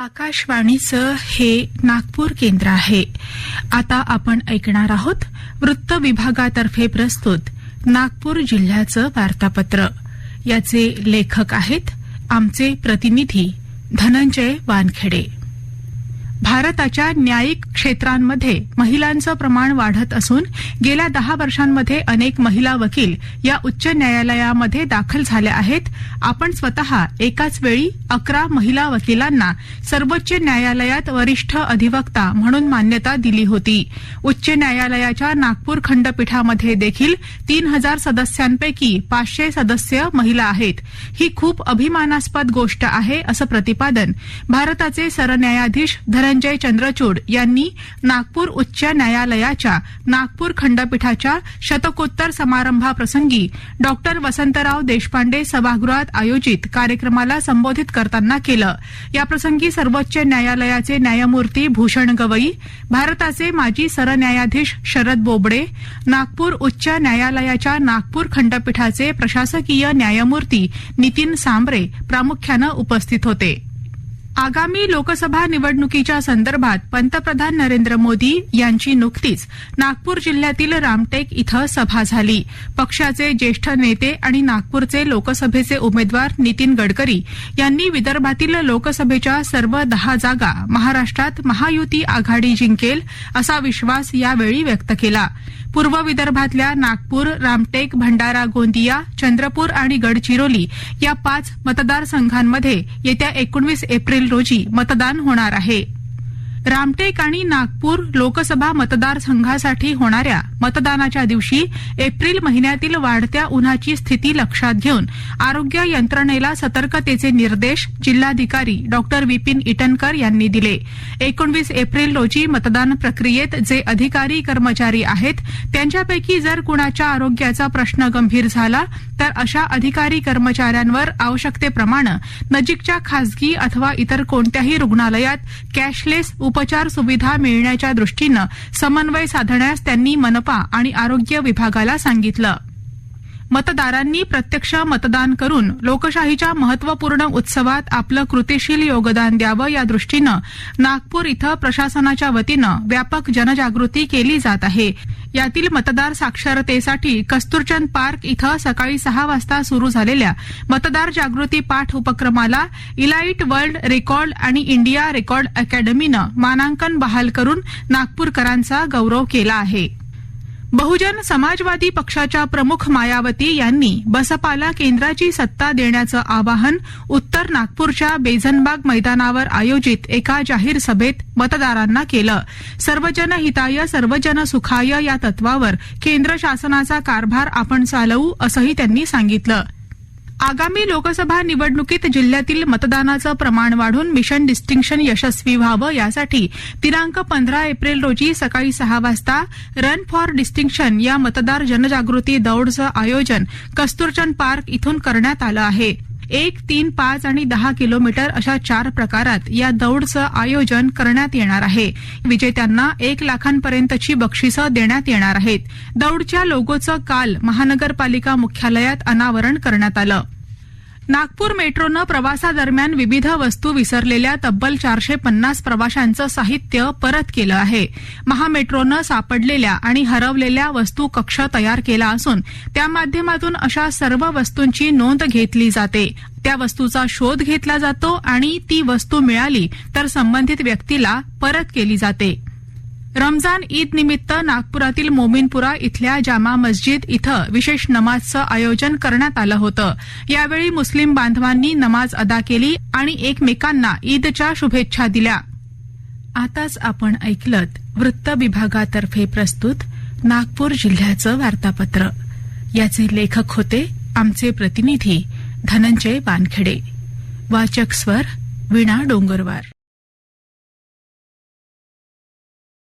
आकाशवाणीचं हे नागपूर केंद्र आहे. आता आपण ऐकणार आहोत वृत्त विभागातर्फे प्रस्तुत नागपूर जिल्ह्याचं वार्तापत्र. याचे लेखक आहेत आमचे प्रतिनिधी धनंजय वानखेडे. भारताच्या न्यायिक क्षेत्रांमध्ये महिलांचं प्रमाण वाढत असून गेल्या दहा वर्षांमध्ये अनेक महिला वकील या उच्च न्यायालयामध्ये दाखल झाल्या आहेत. आपण स्वतः एकाच वेळी अकरा महिला वकिलांना सर्वोच्च न्यायालयात वरिष्ठ अधिवक्ता म्हणून मान्यता दिली होती. उच्च न्यायालयाच्या नागपूर खंडपीठामध्ये देखील तीन हजार सदस्यांपैकी पाचशे सदस्य महिला आहेत. ही खूप अभिमानास्पद गोष्ट आहे असं प्रतिपादन भारताचे सरन्यायाधीश धनंजय चंद्रचूड यांनी नागपूर उच्च न्यायालयाच्या नागपूर खंडपीठाच्या शतकोत्तर समारंभाप्रसंगी डॉक्टर वसंतराव देशपांडे सभागृहात आयोजित कार्यक्रमाला संबोधित करताना केलं. याप्रसंगी सर्वोच्च न्यायालयाचे न्यायमूर्ती भूषण गवई भारताचे माजी सरन्यायाधीश शरद बोबडे नागपूर उच्च न्यायालयाच्या नागपूर खंडपीठाचे प्रशासकीय न्यायमूर्ती नितीन सांबरे प्रामुख्यानं उपस्थित होते. आगामी लोकसभा निवडणुकीच्या संदर्भात पंतप्रधान नरेंद्र मोदी यांची नुकतीच नागपूर जिल्ह्यातील रामटेक इथं सभा झाली. पक्षाचे ज्येष्ठ नेते आणि नागपूरचे लोकसभेचे उमेदवार नितीन गडकरी यांनी विदर्भातील लोकसभेच्या सर्व दहा जागा महाराष्ट्रात महायुती आघाडी जिंकेल असा विश्वास यावेळी व्यक्त केला. पूर्व विदर्भातल्या नागपूर रामटेक भंडारा गोंदिया चंद्रपूर आणि गडचिरोली या पाच मतदारसंघांमध्ये येत्या एकोणवीस एप्रिल रोजी मतदान होणार आहे. रामटेक आणि नागपूर लोकसभा मतदारसंघासाठी होणाऱ्या मतदानाच्या दिवशी एप्रिल महिन्यातील वाढत्या उन्हाची स्थिती लक्षात घेऊन आरोग्य यंत्रणेला सतर्कतेचे निर्देश जिल्हाधिकारी डॉक्टर विपिन इटनकर यांनी दिले. एकोणवीस एप्रिल रोजी मतदान प्रक्रियेत जे अधिकारी कर्मचारी आहेत त्यांच्यापैकी जर कुणाच्या आरोग्याचा प्रश्न गंभीर झाला तर अशा अधिकारी कर्मचाऱ्यांवर आवश्यकतेप्रमाणे नजीकच्या खासगी अथवा इतर कोणत्याही रुग्णालयात कॅशलेस उपचार सुविधा मिळण्याच्या दृष्टीनं समन्वय साधण्यास त्यांनी मनपा आणि आरोग्य विभागाला सांगितलं. मतदारांनी प्रत्यक्ष मतदान करून लोकशाहीच्या महत्त्वपूर्ण उत्सवात आपलं कृतीशील योगदान द्यावं या दृष्टीनं नागपूर इथं प्रशासनाच्या वतीनं व्यापक जनजागृती केली जात आहे. यातील मतदार साक्षरतेसाठी कस्तुरचंद पार्क इथं सकाळी सहा वाजता सुरू झालेल्या मतदार जागृती पाठ उपक्रमाला इलाईट वर्ल्ड रेकॉर्ड आणि इंडिया रेकॉर्ड अकॅडमीनं मानांकन बहाल करून नागपूरकरांचा गौरव केला आहे. बहुजन समाजवादी पक्षाच्या प्रमुख मायावती यांनी बसपाला केंद्राची सत्ता देण्याचं आवाहन उत्तर नागपूरच्या बेझनबाग मैदानावर आयोजित एका जाहीर सभेत मतदारांना केलं. सर्वजन हिताय सर्वजन सुखाय या तत्वावर केंद्र शासनाचा कारभार आपण चालवू असंही त्यांनी सांगितलं. आगामी लोकसभा निवडणुकीत जिल्ह्यातील मतदानाचं प्रमाण वाढून मिशन डिस्टिंक्शन यशस्वी व्हावं यासाठी दिनांक पंधरा एप्रिल रोजी सकाळी सहा वाजता रन फॉर डिस्टिंक्शन या मतदार जनजागृती दौडचं आयोजन कस्तुरचंद पार्क इथून करण्यात आलं आहे. एक तीन पाच आणि दहा किलोमीटर अशा चार प्रकारात या दौडचं आयोजन करण्यात येणार आहे. विजेत्यांना एक लाखांपर्यंतची बक्षिसं देण्यात येणार आहेत. दौडच्या लोगोचं काल महानगरपालिका मुख्यालयात अनावरण करण्यात आलं. नागपूर मेट्रोनं प्रवासादरम्यान विविध वस्तू विसरलेल्या तब्बल चारशे पन्नास प्रवाशांचं साहित्य परत केलं आहे. महामेट्रोनं सापडलेल्या आणि हरवलेल्या वस्तू कक्ष तयार केला असून त्या माध्यमातून अशा सर्व वस्तूंची नोंद घेतली जाते. त्या वस्तूचा शोध घेतला जातो आणि ती वस्तू मिळाली तर संबंधित व्यक्तीला परत केली जाते. रमजान ईद निमित्त नागपुरातील मोमिनपुरा इथल्या जामा मस्जिद इथं विशेष नमाजचं आयोजन करण्यात आलं होतं. यावेळी मुस्लिम बांधवांनी नमाज अदा केली आणि एकमेकांना ईदच्या शुभेच्छा दिल्या. आताच आपण ऐकलत वृत्त विभागातर्फे प्रस्तुत नागपूर जिल्ह्याचं वार्तापत्र. याचे लेखक होते आमचे प्रतिनिधी धनंजय वानखेडे. वाचक स्वर विणा डोंगरवार.